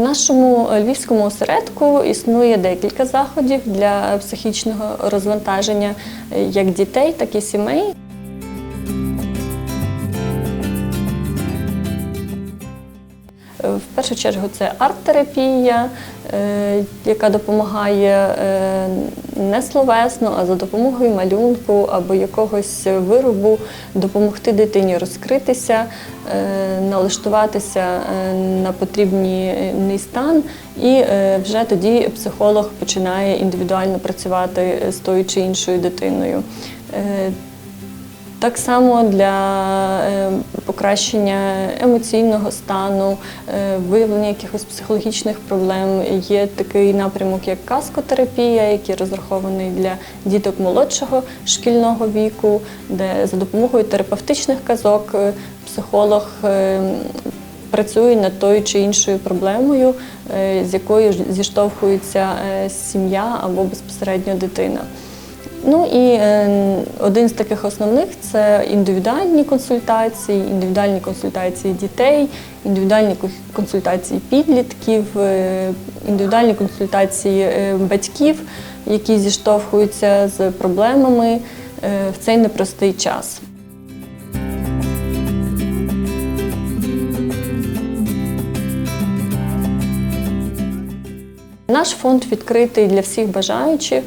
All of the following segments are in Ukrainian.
нашому львівському осередку існує декілька заходів для психічного розвантаження е, як дітей, так і сімей. Першу чергу це арт-терапія, е, яка допомагає е, не словесно, а за допомогою малюнку або якогось виробу допомогти дитині розкритися, е, налаштуватися на потрібний стан, і вже тоді психолог починає індивідуально працювати з тою чи іншою дитиною. Так само для е, покращення емоційного стану, е, виявлення якихось психологічних проблем є такий напрямок, як каскотерапія, який розрахований для діток молодшого шкільного віку, де за допомогою терапевтичних казок е, психолог працює над тою чи іншою проблемою, з якою зіштовхується сім'я або безпосередньо дитина. Ну і е, один з таких основних це індивідуальні консультації, індивідуальні консультації дітей, індивідуальні консультації підлітків, е, індивідуальні консультації е, батьків, які зіштовхуються з проблемами в цей непростий час. Наш фонд відкритий для всіх бажаючих.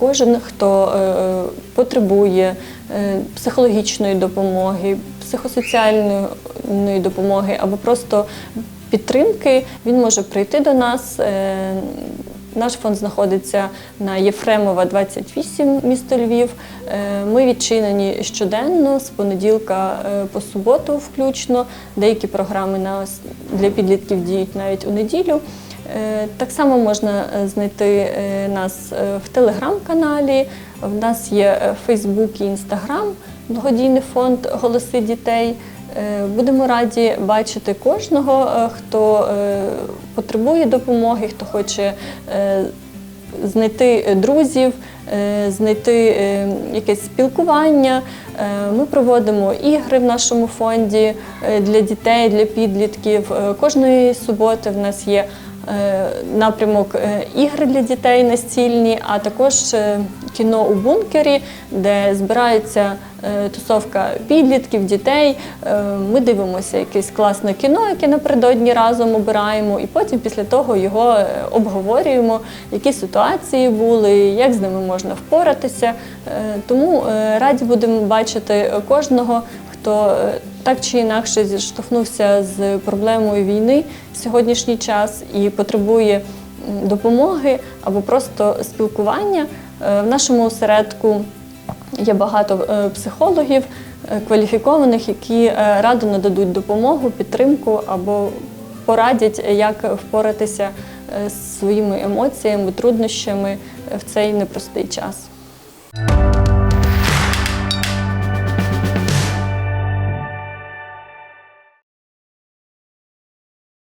Кожен, хто е, потребує е, психологічної допомоги, психосоціальної допомоги або просто підтримки, він може прийти до нас. Е, Наш фонд знаходиться на Єфремова, 28, місто Львів. Ми відчинені щоденно з понеділка по суботу, включно. Деякі програми для підлітків діють навіть у неділю. Е, Так само можна е, знайти е, нас в телеграм-каналі. В нас є Фейсбук і Інстаграм, благодійний фонд Голоси дітей. Будемо раді бачити кожного, хто потребує допомоги, хто хоче знайти друзів, знайти якесь спілкування. Ми проводимо ігри в нашому фонді для дітей, для підлітків. Кожної суботи в нас є напрямок е, ігри для дітей настільні, а також е, кіно у бункері, де збирається е, тусовка підлітків, дітей. Е, Ми дивимося якесь класне кіно, яке напередодні разом обираємо, і потім після того його е, обговорюємо, які ситуації були, як з ними можна впоратися. Е, Тому е, раді будемо бачити кожного, е, так чи інакше зіштовхнувся з проблемою війни в сьогоднішній час і потребує допомоги або просто спілкування. Е, В нашому осередку є багато е, психологів кваліфікованих, які радо нададуть допомогу, підтримку або порадять, як впоратися з своїми емоціями, труднощами в цей непростий час.